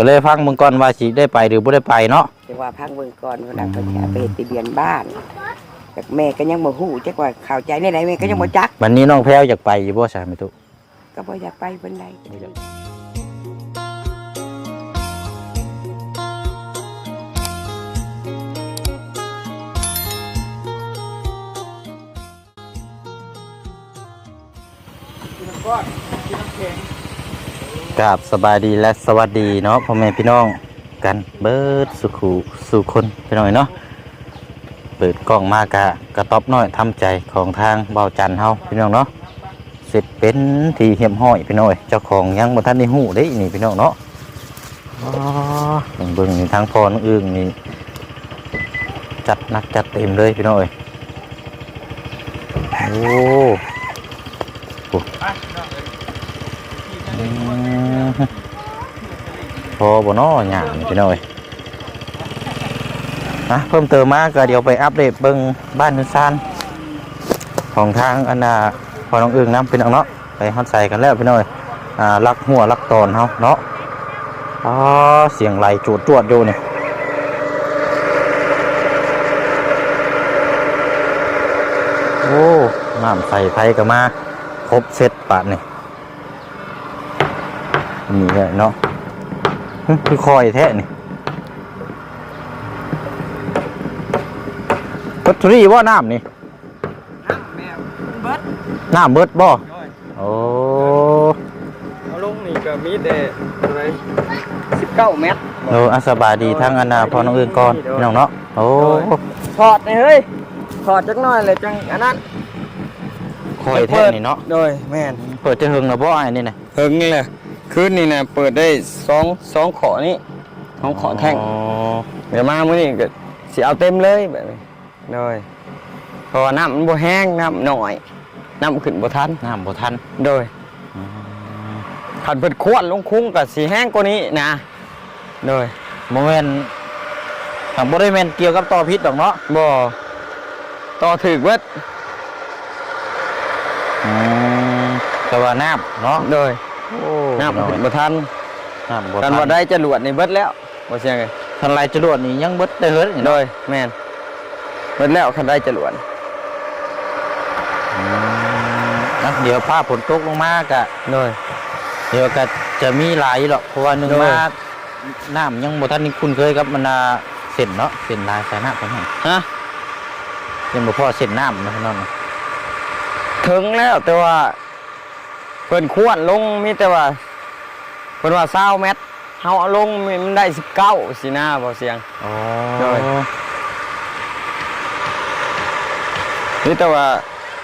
ก็เลยฟังมึงก่อนว่าสิได้ไปหรือบ่ได้ไปเนาะแต่ว่าพังเบิ่งก่อนเวลาเพิ่นจะไปเฮ็ดทะเบียนบ้านแต่แม่ก็ยังบ่ฮู้จักว่าเข้าใจในไหนแม่ก็ยังบ่จักวันนี้น้องแพรวอยากไปอยู่บ่ใช่ไหมตุก็บ่อยากไปเพิ่นใดก็เลย กราบสบายดีและสวัสดีเนาะพ่อแม่พี่น้องกันเบิดสุขูสู่คนพี่น้อยเนาะเปิดกล้องมากะกระต๊อบน้อยทำใจของทางเบาจันเฮาพี่น้องเนาะเสร็จเป็นทีเหียมห้อยพี่น้อยเจ้าของยังบ่ทันได้ฮู้เด้นี่พี่น้องเนาะอ๋อเบิ่งเบิ่งนี่ทางพอน้องอึ้งนี่จัดหนักจัดเต็มเลยพี่น้อยโอ้โหอืม พอบ่นาะหยังพี่น้อยนะเพิ่มเติมมากก็เดี๋ยวไปอัปเดตเบิ่งบ้านนุซานของทางอันน่ะพอน้องอึ่งน้ำเป็นเอาเนาะไปฮอดใส่กันแล้วพี่น้อยอ่าลักหัวลักตอนเฮาเนาะอ๋อเสียงไหลจวดจวดอยู่เนี่ยโอ้น้ำใส่ไฟก็มาครบเซตปาดนี่ย นี่แหละเนาะหึคือคอยแท้นี่ปัตตุรีว่าน้ำนี่แม่เบิดน้ำเบิดบ่น้อยโอ้เอาลงนี่ก็มีแต่อะไร19เมตรโอ้อาสบายดีทั้งอันนาพอน้องอื่นก่อนพี่น้องเนาะโอ้ถอดนี่เฮ้ยถอดจักหน่อยเลยจังอันนั้นคอยแท้นี่เนาะโดยแม่นเปิดจะหึงนะบ่ไอ้นี่นะเฮิงนี่แหละ คืนนี่นะเปิดได้สองสองขอนี่สองขอแท่งอ๋อเดี๋ยวมามื้อนี้ก็สิเอาเต็มเลยแบบนี้โดยเพราะว่าน้ำมันบ่แห้งน้ำน้อยน้ำขึ้นบ่ทันน้ำบ่ทันโดยอืมคันเพิ่นควรลงคุ้งก็สิแห้งกว่านี้นะโดยบ่แม่นทางบ่ได้แม่นเกี่ยวกับต่อพิษดอกเนาะบ่ต่อถึกเบิดอืมแต่ว่าน้ำเนาะโดยโอ้ น้ำพี่ขึ้นองบ่ทันน้ำบ่กันทัว่านได้จรวดนี่เบิดแล้วบ่เสียงเลยทันไรจรวดนี่ยังเบิดได้เฮิดนี่โดเนาะยแม่นเบิดแล้วคันได้จรวดอืมนะเดี๋ยวภาพฝนตกลงมากะโดยเดี๋ยวก็จะมีหลายหรอกเพราะว่าหนึ่งโดยมาน้ำยังบ่ทันนี่คุ้นเคยกับมันนาเส้นเนาะเส้นลายสายน้ำเพิ่นหั่นฮะยังบ่พอเส้นน้ำนะพี่น้องถึงแล้วแต่ว่า เพิ่นควรลงมีแต่ว่าเพิ่นว่า20เมตรเฮาเอาลงมันได้19สินะบ่เสียงอ๋อโดยนี่แต่ว่า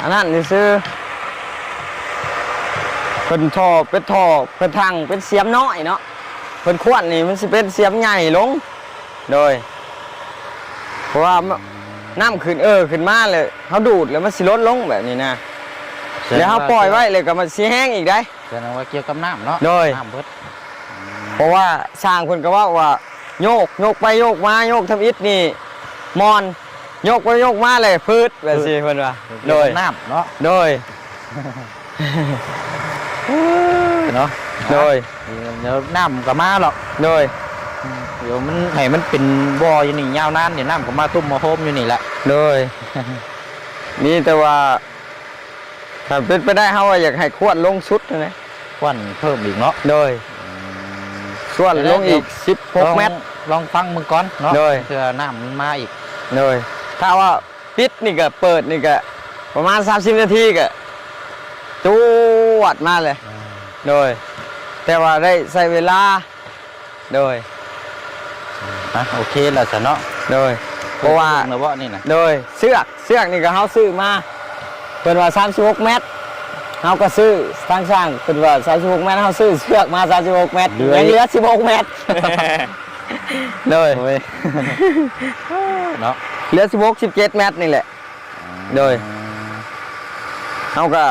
อันนั้นนี่ซื้อเพิ่นท่อเป็นท่อเป็นทางเป็นเสียมน้อยเนาะเพิ่นควรนี่มันสิเป็นเสียมใหญ่ลงโดยเพราะว่าน้ำขึ้นเออขึ้นมาเลยเขาดูดแล้วมันสิลดลงแบบนี้นะ แล้วเขาปล่อยไว้เลยก็มันสิแห้งอีกได้แสดงว่าเกี่ยวกับน้ำเนาะโดยน้ำเบิดเพราะว่าสร้างคนก็ว่าว่าโยกโยกไปโยกมาโยกทำอิฐนี่มอนโยกไปโยกมาเลยพืชแบบสิเพิ่นว่าโดยเกี่วกับน้ำเนาะโดยเนาะโดยเดี๋ยวน้ำก็มาหรอกโดยเดี๋ยวมันให้มันเป็นบ่ออยู่นี่ยาวนานเดี๋ยวน้ำก็มาตุ้มมาโฮมอยู่นี่แหละโดยมีแต่ว่า ถ้าเป็นไปได้เฮาว่าอยากให้ควรลงสุดนะควันเพิ่มอีกเนาะโดยส่วนลงอีก16เมตร ลองฟังมึงก่อนเนาะโดยเพื่อน้ำมันมาอีกโดย ถ้าว่าปิดนี่ก็เปิดนี่ก็ประมาณ 30 นาทีก็จวดมาเลย โดย แต่ว่าได้ใช้เวลา โดยนะโอเคแล้วสะเนาะโดย เพราะว่าเนะว่านี่นะโดยเสือกเสือกนี่ก็เฮาซื้อมา เป็นว่า36เมตรเฮาก็ซื้อทางช่างเป็นว่า36เมตรเฮาซื้อเสือกมา36เมตรยังเหลือ16เมตรโดยโอ้ยเนาะเหลือ16 17เมตรนี่แหละ โดย เฮาก็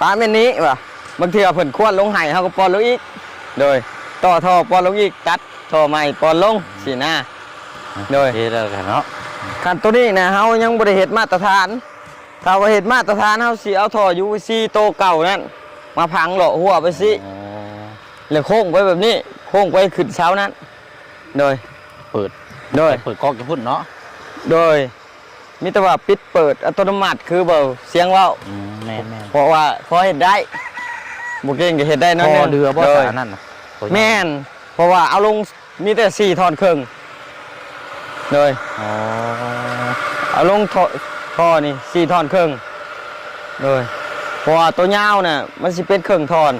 ปาเม่นนี้ว่ะบางทีเพิ่นควรลงไห้เฮาก็ปอนลงอีก โดย ต่อท่อปอนลงอีกตัดท่อใหม่ปอนลงสินะโดย โอเคแล้วกันเนาะ คันตัวนี้นะเฮายังบ่ได้เฮ็ดมาตรฐาน ถ้าว่าเฮ็ดมาตรฐานเฮาสิเอาท่อ UVC โตวเก่านั่นมาพังเลาะหัวไปสิอ๋อแล้วโค้งไปแบบนี้โค้งไปขึ้นเช้านั้นโดยเปิดโดยเปิดกล้องจะพุ่นเนาะโดยมิตรว่าปิดเปิดอัตโนมัติคือเบาเสียงเว่าอืมแม่นแม่นเพราะว่าพอเห็นได้บุเก่งก็เห็นได้พน้อยหนึองเรือบ่โดยสานั่นน่ะตัวใหญ่แม่น เพราะว่าเอาลงมีแต่สี่ทอนครึ่งโดยอ๋อเอาลง ท่อท่อนี่สี่ทอนครึ่งโดยเพราะว่าตัวยาวน่ะมันสิเป็นครึ่งทอน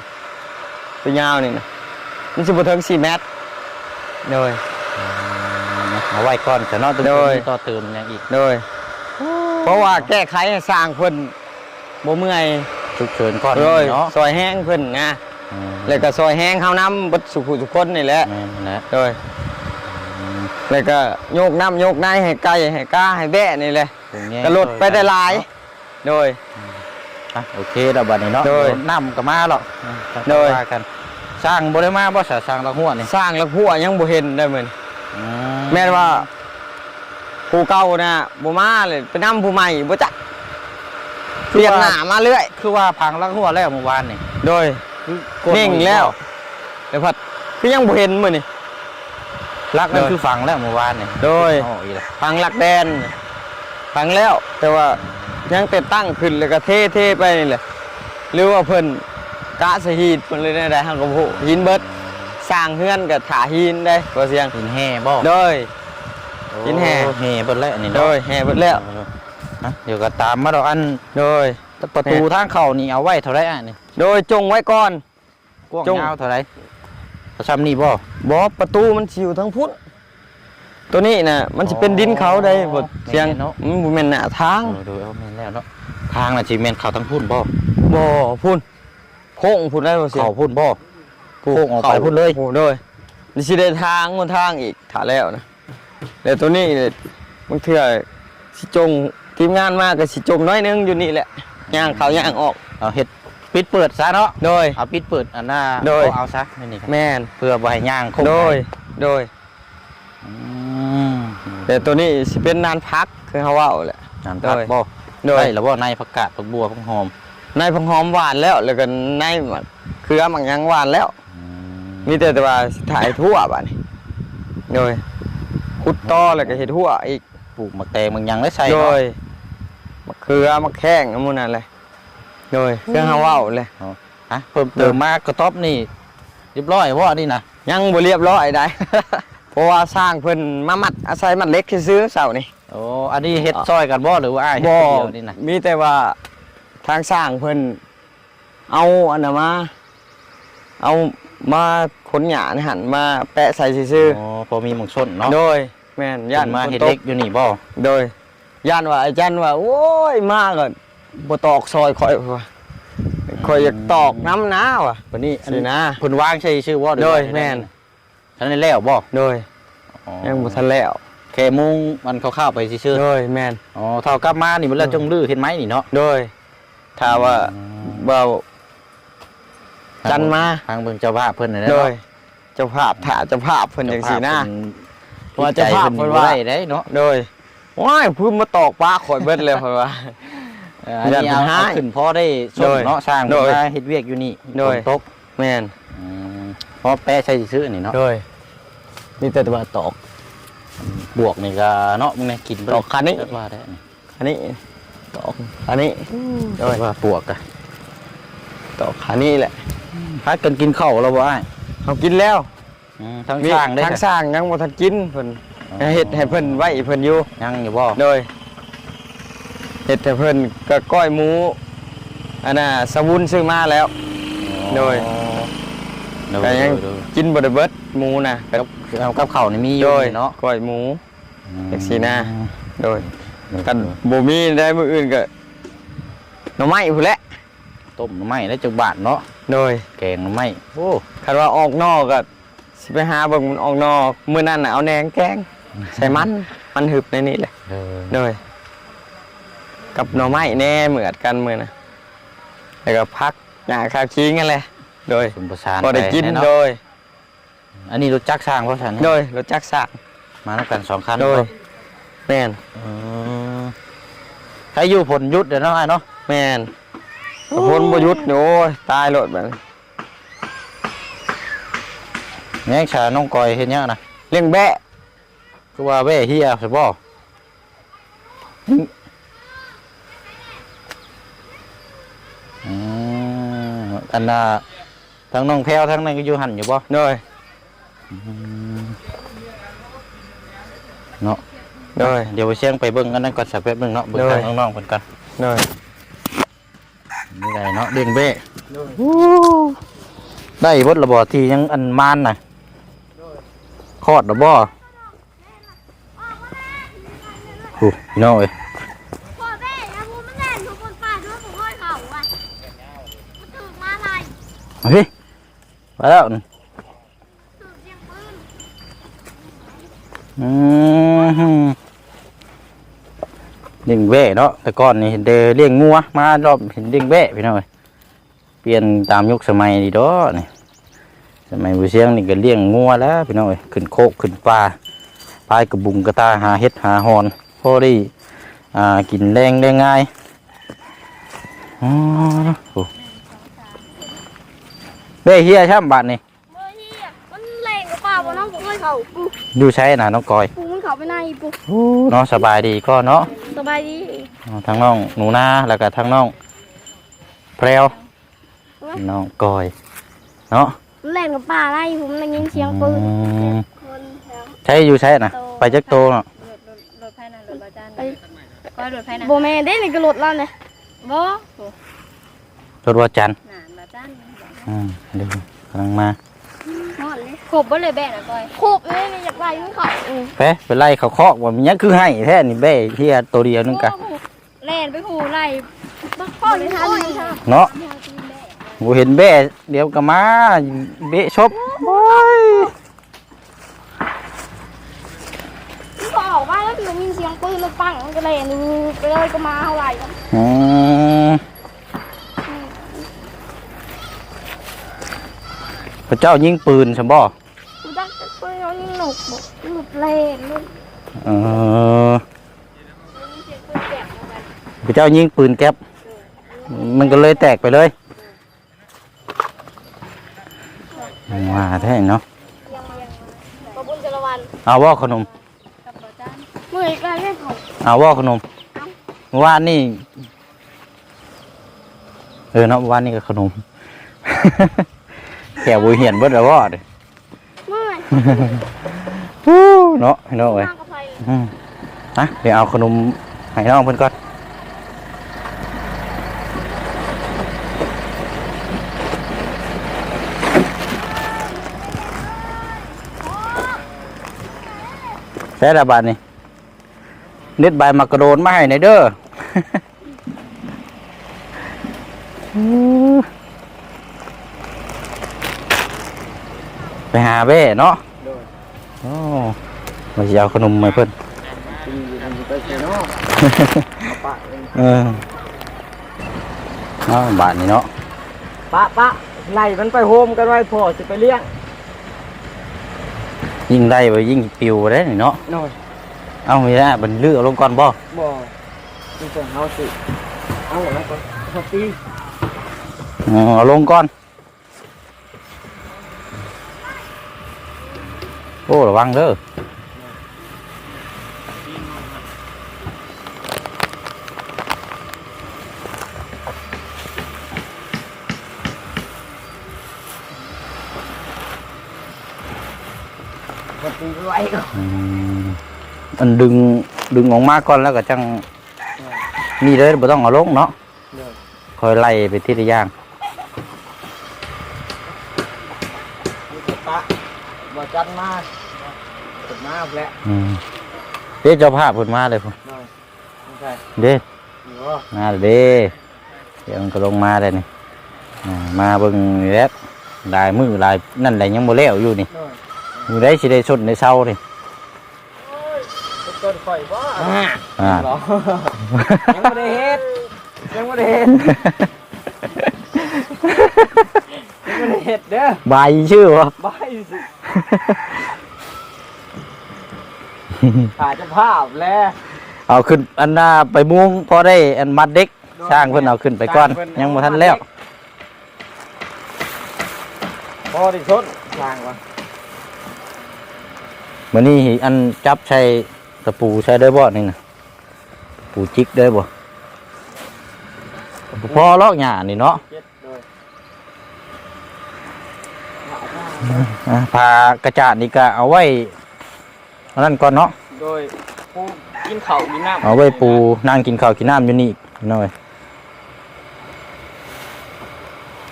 ตัวยาวนี่นะมันสิบ่ถึงสี่เมตรโดยเอาไว้ก่อนแต่เนาะตัวโดยนี้ต่อเติมยังอีกโดยเพราะว่าแก้ไขให้สร้างเพิ่นบ่เมื่อยฉุกเฉินก่อนโดยเนาะซอยแห้งเพิ่นนะอืมแล้วก็ซอยแห้งเฮาน้ำเบัดสุขุทุกคนนี่แหละแม่นแหละโดยแล้วก็โยกน้ำโยกในให้ไก่ให้ก้าให้แบะนี่แหละ ตรงนี้ก็ลดไปได้หลาย โดยอะโอเคดอกบัดนี้เนาะโดยเยวน้ำก็มาหรอกอืมจังโดยว่ากันสร้างบ่ได้มาบ่สาสร้างละหัวนี่สร้างแล้วหัวยังบ่เห็นได้เหมือนอืแม่นว่าผู้เก่านะบ่มาเลยไปนำผู้ใหม่บ่จักเปลี่ยนหน้ามาเรื่อย คือว่าพังละหัวแล้วเมื่อวานนี่โดยคือกดนิ่งแล้วเดี๋ยวพัดคือยังบ่เห็นมื้อนี่ลักนั่นโดยคือฝังแล้วเมื่อวานนี่โดยอ๋ออีกแล้วฟังหลักแดน ฟังแล้ว แต่ว่ายังแต่ตั้งขึ้นแล้วก็เทเทไปนี่แหละหรือว่าเพิ่นกะสะฮีดเพิ่นเลยได้ฮังกับโหหินเบิดสร้างเฮือนกับถาหินได้บ่เสียงหินแห่บ่โดยโอ้หินแห่แห่เบิดแล้วนี่โดเนาะยแห่เบิดแล้วฮะเดี๋ยวก็ตามมาดอกอันโดยประตูทางเข้านี่เอาไว้เท่าไหร่อะนี่โดยจงไว้ก่อนกว้างจงยาวเท่าไหร่ประชำนี่บ่บ่ประตูมันสิอยู่ทั้งพุทธ ตัวนี้น่ะมันสิเป็นดินเขาได้บ่เสียงมันบ่แม่นหน้าทางเออดูเอาแม่นแล้วเนาะทางน่ะสิแม่นเข้าทางพุ่นบ่บ่พุ่นโค้งพุ่นได้บ่เสียงเข้าพุ่นบ่โค้งออกไปพุ่นเลยโอ้โดยนี่สิได้ทางบนทางอีกถ่าแล้วนะแล้วตัวนี้เนี่ยบางเทื่อสิจงทีมงานมากก็สิจมน้อยนึงอยู่นี่แหละย่างเขาย่างออกเอาเฮ็ดปิดเปิดซะเนาะโดยเอาปิดเปิดอันน่ะโดยเอาเอาซะนี่นี่ครับแม่นเพื่อบ่ให้ย่างคงโดยโดยอืม แต่ตัวนี้สิเป็นนานพักคือเขาเว่าแหละนั่นพักโดยบ่โดยได้แล้วบ่ในผักกาดผักบัวผักหอม ในพังหอมหวานแล้ว แล้วก็ในมันเครือมันยังหวานแล้วอืมมีแต่แต่ว่าสิถ่ายทั่วบ้านี้โดยขุดต่อแล้วก็เห็ดทั่วอีกปลูกมะแตงมันยังได้ใส่โดเนาะยมะเขือมะแข้งน้ำมันนั่นเลยโดยเครื่องเฮาเว้าเลยฮะเพิ่มเติมมากระต๊อบนี่เรียบร้อยบ่นี่นะยังบ่เรียบร้อยได้เพ ราะว่าสร้างเพิ่นมามัดอาศัยมัดเล็กซื้อๆเสานี่โอ้อันนี้เฮ็ดซอยกันบ่หรือว่าอ้ายเฮ็ดบ่คนเดียวนี่นะมีแต่ว่าทางสร้างเพิ่นเอาอันน่ะมา เอามาขนหญ้านี่หั่นมาแปะใส่ซื่ออ๋อพอมีหมองส้นเนาะๆโดย แม่นย่านเพิ่นมาฝนเฮ็ดตเล็กกอยู่นี่บ่โดยย่านว่าอาจารย์ว่า โอ้ยมาก็บ่ตอกซอยข่อยว่าข่อยอยากตอกน้ำนาว่ะวันนี้อันสินะ เพิ่นวางใช่ชื่อบ่หรือโดยว่าแม่นทันได้แล้วบ่โดยอ๋อ ยังบ่ทันแล้วแค่มุงมันคร่าวๆไปซื่อโดยแม่นๆอ๋อเท่ากลับมานี่มันแล้วจงลื้อเห็นไหมนี่เนาะโดยถ้าว่าเบาจันมาทางเบิ่งเจ้าภาพเพิ่นน่ะโดเนาะยเจ้าภาพถ่าเจ้าภาพเพิ่นจังสีหน้าเพิ่ว่าเจ้าภาพเพิ่เพิ่นนว่าว่าได้เด้เนาะโดยว้ายเพิ่นมาตอกปลาข่อยเบิดเลยเพิ่นว่าเอ่ออันนี้อย่าเอาเพิ่นให้เอาขึ้นพอได้ชโดมยเนาะสร้างโดยมาเฮ็ดเวียกอยู่นี่โดยฝนตกแม่นอืมเพราะแป้ใช้ซื้อนี่เนาะโดย มีแต่ว่าตอกบวกนี่ก็เนาะมึงเนี่ยกินไปตอกคันนี้เกิดว่าได้นี่อันนี้ตอกอันนี้โดยว่าบวกอะตอกอันนี้แหละพักกันกินข้าวแล้วบ่อ้ายเขากินแล้วอืมทั้งสร้างได้ทางสร้างยังบ่ทันกินเพิ่นเฮ็ดให้เพิ่นไว้เพิ่นอยู่ยังอยู่บ่โดยเฮ็ดให้เพิ่นก็ก้อยหมูอันน่ะสวุนซื้อมาแล้วโดย โดยก็ยังโดยกินบ่ได้เบิดหมูน่ะโดยเอากับข้าวนี่มีอโดยู่ยเนาะก้อยหมู จักสินะโดยโดยกันบ่มีได้มื้ออื่นก็หน่อไม้พุ่นแหละต้มหน่อไม้ได้จักบาทเนาะโดยแกงหน่อไม้โอ้คันว่าออกนอกก็สิไปหาเบิ่งมันออกนอกมื้อนั้นน่ะเอาแหนงแกงใส่มันมันหึบในนี้แหละ เออโดยกับหน่อไม้แน่เหมือนกันมื้อน่ะแล้วก็พักหน้าข้าวคิงนั่นแหละ โดยสมประสานบ่ได้กินปเาะโดย อันนี้รถจักรสร้างเพราะฉันโดยรถจักรสร้างมาแล้วกันสองคันโดยเนาะแม่นเออใครอยู่ผลยุทธเดี๋ยวเนาะไอ้เนาะแม่นพลบ่หยุดนี่โอ้ยตายโลดบัดนี้แม่งชาน้องกอยเห็นยังนะเลี้ยงแบะคือว่าแว่เฮียใช่บ่อืมอันน่ะ ทั้งน้องแพรวทั้งนั้นก็อยู่หันอยู่บ่โดยเนาะโดยเดี๋ยวไปเชียงไปเบิ่งกันนั่นก่อนสักแป๊บหนึงเนาะเบิ่งได้ทางน้องๆเพิ่นกันโดยนี่ได้เนาะเด้งเบ้ได้บดระบ่ที่ยังอันมานน่ะคลอดระบ่โอ้พี่น้องเอ้ยพ่อแม่นะพูมันแน่นทุกคนป่าด้วยผมห้อยเขาอะมันถือมาอะไรมาพี่ มาแล้วนี่ถือเสียงปืนอืมเลี้ยงเบ้เนาะแต่ก่อนนี่เดเลี้ยงงัวมารอบเห็นเลี้ยงเบ้พี่น้องเอ้ยเปลี่ยนตามยุคสมัยดีดอนี่สมัยบุเชียงนี่ก็เลี้ยงงัวแล้วพี่น้องเอ้ยขึ้นโคกขึ้นป่าพายกระบุงกระตาหาเห็ดหาหอนพอได้อ่ากินแรงได้ง่ายอ๋อ โอ้เบ้เฮียช่ำบาทนี่เมื่อที่มันแรงกับป่าบนน้องผมห้อยเขาปูอยู่ใช้น่ะน้องกอยปูมันเขาไปในปูเนาะสบายดีก็เนาะสบายดีอ๋อทั้งน้องหนูนาแล้วก็ทั้งน้องแพรวน้องกอยเนาะมันแรงกับป่าไล่ผมได้ยินเสียงปืนอืมคนแถวใช้อยู่ใช้นะไปจักโตเนาะรถไฟน่ะรถบาจานไปก็รถไฟน่ะโบแม่ได้นี่ก็รถแล้วเนี่ยบ่รถว่าจันทร์น่ะบาจาน อืมเดี๋ยวกำลังมานอนเลยขบบ่เลยแบะน่ะก้อยคูบเลยนี่อยากไล่มันเขาอืมไปไปไล่เขาคอกว่ามันยังคือให้แท้นี่เบ้เฮียตัวเดียวนึงกะแล่นไปหูไล่พ่อเลยทันเลยเนาะกูเห็นเบ้เดี๋ยวก็มาเบ้ชบโอ้ยมันก็ออกมาแล้วมันมีเสียงปืนมันปังมันก็เลยนูไปเลยก็มาเท่าไหร่กันอืม พระเจ้ายิงปืนใช่บ่กูดักปืนเขายิงหนุกบอกหนุกเล่นลูกเออพระเจ้ายิงปืนแก๊ปมันก็เลยแตกไปเลยว่าแท้เนาะขอบคุณจรวันเอาว่าขนมกับบาจานเมื่ออีกแล้วเรื่องของเอาว่าขนมเมื่อวานนี่เออเนาะเมื่อวานนี่ก็ขนม แกบุเหียนเบิดแล้วว่าเด้อเมื่อยฮู้เนาะพี่น้องเอ้ยมากกับใครอืมนะเดี๋ยวเอาขนมให้น้องเพิ่นก่อนใช้ระบาดนี่เน็ดใบมากระโดนมาให้ในอยเด้อ ไปหาเบ้เนาะโอ้มาสิเอาขนมมาให้เพิ่นปีมันสิไปสิเนาะเอาปะเองเออเนาะบาทนี้เนาะปะปะไล่มันไปโฮมกันไว้พ่อสิไปเลี้ยง ยิ่งได้ไปยิ่งปิวได้นี่เนาะน้อยเอาไม่ได้บันเลือกลงก่อนบ่บ่ที่จะเฮาสิเอาแล้วก็สตีเออเอาลงก่อน โอ้ระวังเด้อสตีไว้ก็อืมอันดึงดึงออกมาก่อนแล้วก็จังนี่เลยบ่ต้องเอาลงเนาะเด้อคอยไล่ไปทีละอย่างนี่ก็ปะบ่จัดมาเปิด มาแล้วอืมเด้เจ้าภาพเพิ่นมาเลยพุ่นน้อยไม่ใช่เด้นี่บ่มาเด้เดี๋ยวมันก็ลงมาได้นี่อ่ามาเบิ่งนี่แหละลายมือลายนั่นแหละยังบ่แล้วอยู่นี่น้อยอยู่ได้สิได้สดในเช้านี่ต้นข่อยบ่อ่า เหรอ ยังบ่ได้เฮ็ดยังบ่ได้เฮ็ดยังบ่ได้เฮ็ดเด้อใบชื่อวะ บายสิ ถ่ายเจะภาพแล้วเอาขึ้นอันน่าไปมุงพอได้อันมัดเด็กช่างเพิ่นเอาขึ้นไปก่อน ยังบ่ทันแล้วพอที่ชนทางวะมื้อนี้อันจับใช้ตะปูใช้ได้บ่นี่น่ะปูจิกได้บ่พอลอกหญ้านี่เนาะเจ็ดโดยอะพากระจาดนี่ก็เอาไว้ อันนั้นก่อนเนาะโดยผู้กินข้าวกินน้ำเอาไว้ปูนั่งกินข้าวกินน้ำอยู่นี่อีกหน่อย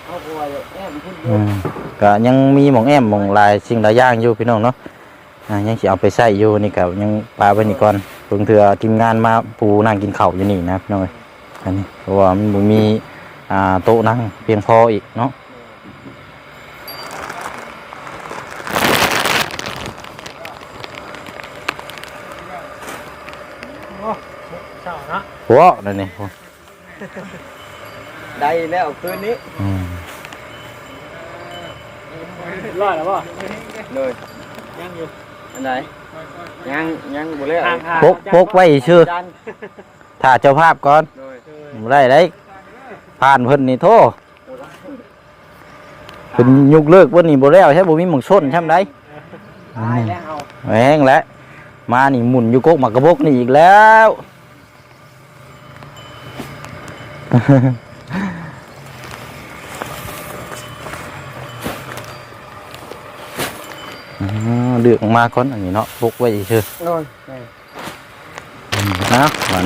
เอาบัวแอมพุ่นโยอืมก็ยังมีหมองแอมหมองลายสิ่งหลายอย่างอยู่พี่น้องเนาะอ่ายังสิเอาไปใส่อยู่นี่ก็ยังปาไว้นี่ก่อนเพิ่งเถื่อทีมงานมาปูนั่งกินข้าวอยู่นี่นะพี่น้องเอ้ยอันนี้เพราะว่ามันบ่มีอ่าโต๊ะนั่งเพียงพออีกเนาะ ช้าเนาะหัวนั่นนี่ได้แล้วคืนนี้อืมรอดแล้วป่ะเลยยังอยู่อันไหนยังยังบ่แล้วพกพกไว้ชื่อดันถ้าเจ้าภาพก่อนโดยบ่ได้ได้ผ่านเพิ่นนี่โทษเพิ่นยุกเลิกเพิ่นนี่บ่แล้วใช่บ่มีหม่องชนใช่ไหมตายแล้วเอาแหงแล้วมานี่หมุนอยู่กกหมากกระบกนี่อีกแล้ว อ๋อเดือกออกมาก่อนอันนี้เนาะบกไว้เชื่อ โดย นะหวาน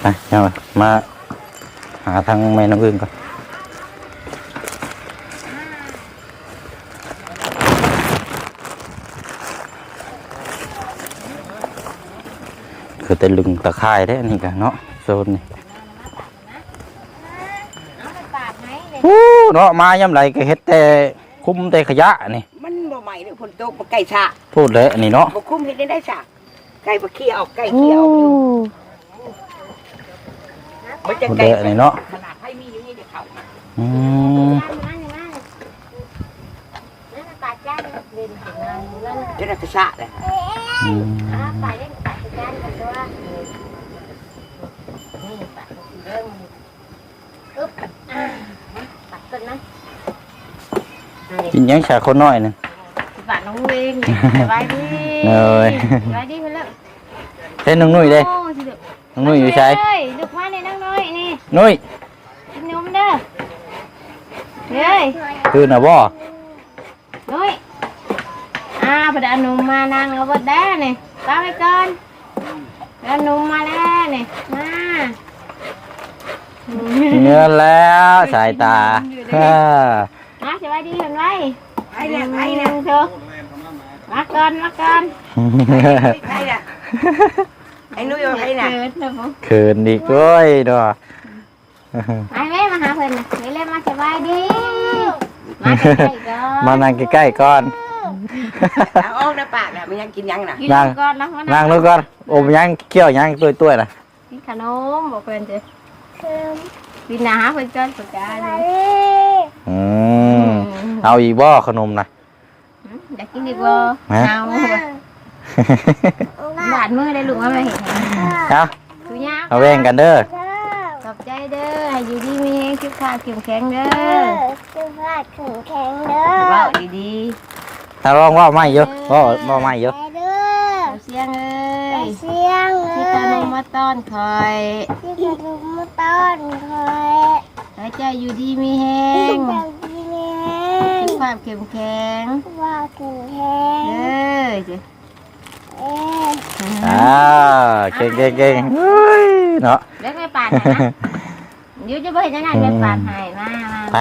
ไปเอามาหาทางแม่น้ำอึ้งก่อน คือแต่ลึงตะไคร้ได้อันนี้กันเนาะโซนนี่ปากไหนเลยฮู้เนาะมาย่ำไรก็เฮ็ดแต่คุมแต่ขยะนี่ มันบ่ใหม่เลยฝนตกบ่ไก่ฉะพูดเลยอันนี้เนาะบ่คุ้มเฮ็ดได้ได้ฉะไก่บ่เคี่ยวไก่เคี่ยวอยู่มันจะพูดไก่เลยอันนี้เนาะขนาดให้มีอยู่นี่จะเข้าอืมนั่นนั่นนั่นปากจ้าเดินถึงงานนั่นจะได้กระฉะเลยอืมอ่าปา กเล่นปากจ้ากับตัวนี่ปากเริ่มอึ๊บอ่าปากต้นนะกินหยังชาคนน้อยนึงปากน้องเวงสบายดีเอ้ยสบายดีเพื่อนเลิกเต้นน้องนุ่ยเด้โอ้สิเด้อน้องนุ่ยอยู่ใช้เฮ้ยลูกมาเลยนั่งน้อยนี่นุ่ยกินนมเด้อเฮ้ยคือน่ะบ่น้อยอ่าพอดเอานมมานั่งเอาบดแด้นี่ตามไปก่อน เอานมมาแล้วนี่มาเนื้อแล้วสายตาฮ่ามาสบายดีเห็นไหมไอ้เนี่ยไอ้เนี่ยเถอะมาก่อนมาก่อนไอ้เนี่ยไอ้นุ้ยเอาไอ้เนี่ยเกิดนะผมเขินอีกด้วยเนาะไอ้แม่มาหาเพิ่นน่ะนี่เลยมาสบายดีมาใกล้ๆก่อนมานั่งใกล้ๆก่อน เอาออกในปากน่ะมันยังกินยังน่ะกินนั่งก่อนนะมานั่งนู้นก่อนอมยังเคี้ยวยังตุ้ยๆน่ะกินขนมบอกเพิ่นเจ้กินหนาเพิ่นก่อนสกาเลยอืมเอาอีกบ่ขนมน่ะอยากกินอีกบ่ฮะ เอาบาดมือได้ลูกมาไม่เห็นเอาตัวยาเอาแว่งกันเด้อขอบใจเด้อให้อยู่ดีมีแรงคิดขาดเข้มแข็งเด้อคือพลาดถึงแข็งเด้อเว้าดี ถ้าลองว่าไม่เยอะว่าว่าไม่เยอะไปเด้อๆเอาเสียงเอ้ยเสียงเลที่ยตาลงมาต้อนคอยที่กระดูกมาต้อนคอยให้ใจอยู่ดีมีแห้งแบบนี้แม่คิดความเข้มแข็งว่าถึงแข็งเด้อจ้ะเอ๊ะอ่าเก่งเก่งเก่งเฮ้ยเนาะเด็กไม่ปาดให้นะเดี๋ยวจะไปยังไงไม่ปาดให้มามา ไป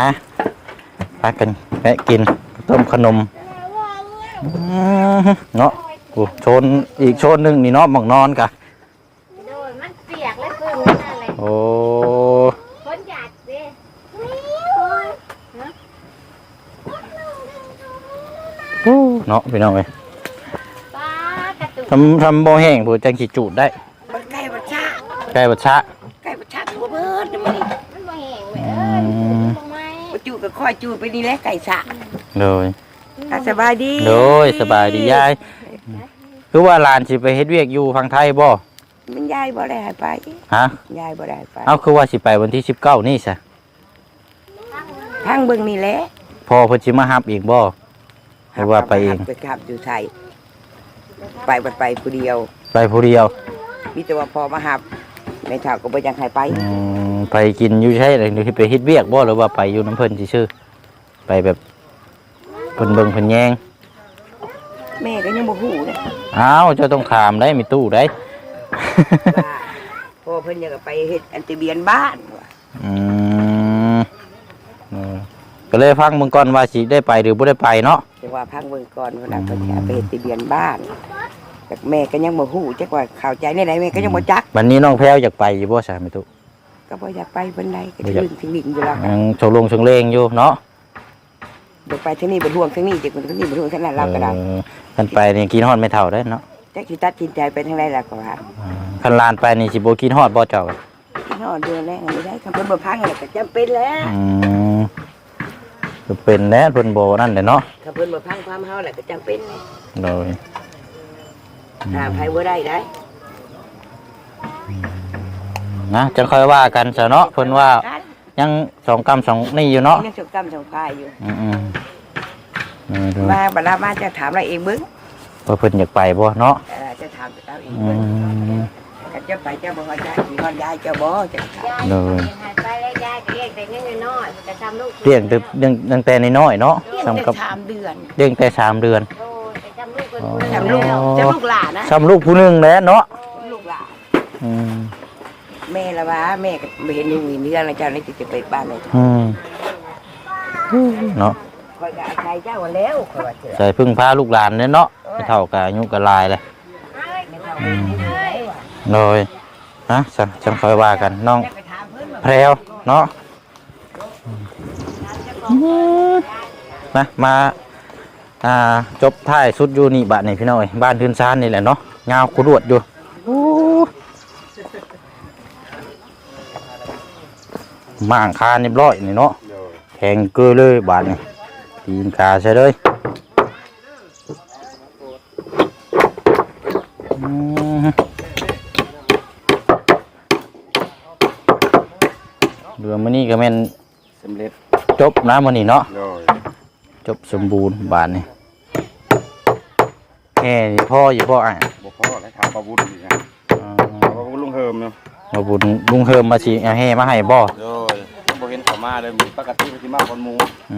ไปกันแวะกินต้มขนมอืม เนาะโอ้โชนอีกโชนหนึ่งนี่เนาะหมองนอนกะโดยมันเปียกเลยเพิ่งนั่นเลยโอ้คนอยากเด้เนาะพี่น้องเอ้ยป้ากระตุกทำทำโบแห้งผู้จังขีจูดได้มันไก่บัดชะไก่บัดชะไก่บัดชะตัวเบิดนี่มันนี่มันบ่แห้งเว้ยเอ้ยมันบ่ไหม้บ่จูก็ค่อยจูไปนี่แหละไก่ฉะโดย อะสบายดีโดยสบายดียาย คือว่าหลานสิไปเฮ็ดเวียกอยู่ฝั่งไทยบ่มันยายบ่ได้ให้ไปฮะ ยายบ่ได้ให้ไปเอาคือว่าสิไปวันที่19นี่ซะทางเบิ่งนี่แหละพอเพิ่นสิมารับอีกบ่หรือว่าไปเอง ไปขับอยู่ไทย ไปบัดไปผู้เดียว ไปผู้เดียว มีแต่ว่าพอมาหับในเท่าก็บ่อยังให้ไป อืมไปกินอยู่ใช่หรือไปเฮ็ดเวียกบ่หรือว่าไปอยู่น้ำเพิ่นซื่อๆไปแบบ เพิ่นเบิ่งเพิ่นแยงแม่ก็ยังบ่ฮู้นะอ้าวเจ้าต้องถามได้มีตู้ได้ ว่าพ่อเพิ่นอยากจะไปเฮ็ดอันติเบียนบ้านว่ะอืมเออก็เลยฟังมึงก่อนว่าสิได้ไปหรือบ่ได้ไปเนาะจังว่าพังเบิ่งก่อนว่าน่ะเพิ่นอยากไปเฮ็ดติเบียนบ้านแต่แม่ก็ยังบ่ฮู้จักว่าเข้าใจในไหนแม่ก็ยังบ่จักวันนี้น้องแพรวอยากไปอยู่บ่ใช่ไหมตุก็บ่อยากไปปานใดก็บ่อยากลึงถึงนิ่งอยู่แล้ว ยังโชลงเชงเลงอยู่เนาะ เดี๋ยวไปทางนี้บ่ท่วงทางนี้จักทางนี้บ่ท่วงทางนั้นเราก็ได้เออคันไปนี่กินฮอดไม่เท่าได้เนาะจักสิตัดสินใจไปทางใดล่ะก็ว่าอ่าคันลานไปนี่สิบ่กินฮอดบ่เจ้าที่นอนเดือนแรกไม่ได้คำเพิ่นบ่พังแล้วก็จำเป็นแล้วอืมก็เป็นแน่เพิ่นบ่นั่นแหละเนาะคำเพิ่นบ่พังความเฮาแล้วก็จำเป็นแล้วโดยหาไผบ่ได้ได้นะจังค่อยว่ากันซะเนาะเพิ่นว่า ยังสองกำสองนี่อยู่เนาะยังสงกรรมสงพายอยู่อืมอืมเออดูมาบัดลามาจะถามเราเองเบิ่งว่าเพิ่นอยากไปบ่เนาะเออจะถามเราเองอืเบิ่งมก็จะไปเจ้าบ่ฮอดยายสิฮอดยายเจ้าบ่จะถามยายเลยหายไปแล้วยายก็เรียกแต่เงินน้อยๆจะทำลูกเลี้ยงแต่เลี้ยงตั้งแต่น้อยๆเนาะเลี้ยงสำแต่กับสามเดือนเลี้ยงแต่สามเดือน โอ้จะทำลูกคนอ๋อผู้จำลูกอ๋อจำลูกหลานนะสำลูกผู้หนึงแหล้วเนาะลูกหลานอืม แม่ละว่าแม่ก็ไม่เห็นมีเรื่องแล้วเจ้านี่จะไปบ้านเลยอืมเนาะคอยก็อาศัยเจ้าแล้วคอยว่าเถอะใส่พึ่งพาลูกหลานเนี่ยเนาะไปเท่ากับอายุกับลายเลยอืมเลยนะจังจังคอยว่ากันน้องไปถามเพิ่นว่าแพรวเนาะมามาอ่าจบท้ายสุดอยู่นี่บ้านนี่พี่น้อยบ้านทืนซานนี่แหละเนาะเงาวกุดวดอยู่ ม่างคาเรียบร้อยนี่เนาะแข็งเกลือเลยบาดนี่ตีนกาใช่เลยอืมเรือมันนี่ก็แม่นสำเร็จจบนะมันนี่เนาะโดยจบสมบูรณ์บาทนี่แง่นี่พ่ออยู่พ่ออะบ่พอแล้วถามปาบุญอีกนะอ๋อถามปาบุญลุงเฮิมเนาะ มาบุญลุงเฮิมมาชีเอาแห่มาให้บ่โดยบ่เห็นเขามาเลยมีปกติมันสิมาคนหมู่อื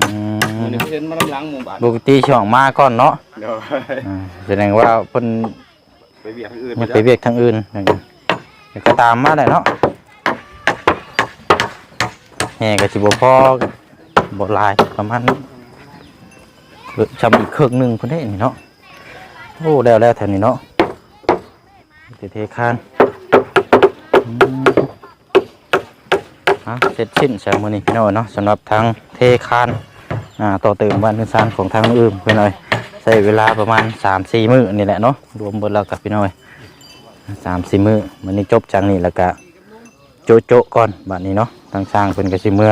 มื้อมนี้เพิ่นมาลำหลังหมู่บ้านปกติช่วงมาก่อนเนาะโดยอ่าแสดงว่าเพิ่นไปเวียกทางอื่นยังไปเวียกทางอื่นอย่างเงี้ยเดี๋ยวก็ตามมาได้เนาะแห่ก็สิบ่พอบ่หลายประมาณนี้เบิดชำอีกเครื่องหนึงเพิ่นได้นี่เนาะโอ้แล้วแล้วแถวนี้เนาะเทเทคาน อะเสร็จสิ้นสามมือนี้พี่น้อยเนาะสำหรับทางเทคานอ่าต่อเติมบ้านพื้นซานของทางอื่นพี่น้อยใช้เวลาประมาณสามสี่มื้อนี่แหละเนาะรวมเบิดแล้วกับพี่น้อยสามสี่มื้อมันนี้จบจังนี่แล้วก็โจโจก่อนบัดนี้เนาะทางสร้างเป็นกระสิเมื่อ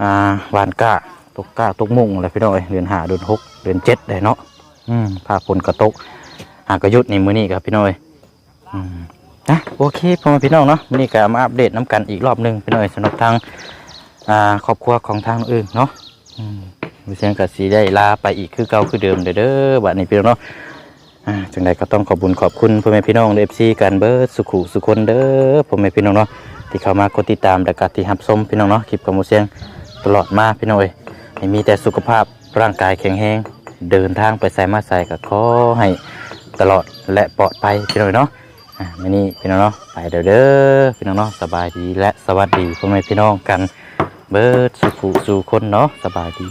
อ่าหวานก้าตกก้าตกมุ่งอะไรพี่น้อยเดือนหาเดือนหกเดือนเจ็ดได้เนาะอืมภาคฝนกระตกหากระยุดในมือนี้ครับพี่น้อยอืม นะโอเคพ่อแม่พี่น้องเนาะวันนี่ก็มาอัปเดตน้ำกันอีกรอบหนึ่งพี่น้อยสำหรับทางอ่าครอบครัวของทางอื่นเนาะอืมวิเชียงกับสีได้ลาไปอีกคือเก่าคือเดิมเด้อเด้อบัดนี้พี่น้องเนาะอ่าจังใดก็ต้องขอบคุญขอบคุณพ่อแม่พี่น้องเอฟซีกันเบิร์ดสุขุสุคนเด้อพ่อแม่พี่น้องเนาะที่เข้ามากดติดตามและก็ที่รับชมพี่น้องเนาะคลิปกับมูเสียงตลอดมาพี่น้องเอ้ยให้มีแต่สุขภาพร่างกายแข็งแรงเดินทางไปใส่มาใส่ก็ขอให้ตลอดและปลอดภัยพี่น้องเนาะ อะมื่อนี้พี่น้องเนาะไปเด้อเด้อพี่น้องเนาะสบายดีและสวัสดีพ่อแม่พี่น้องกัน เบิร์ดสุขสู่คนเนาะสบายดี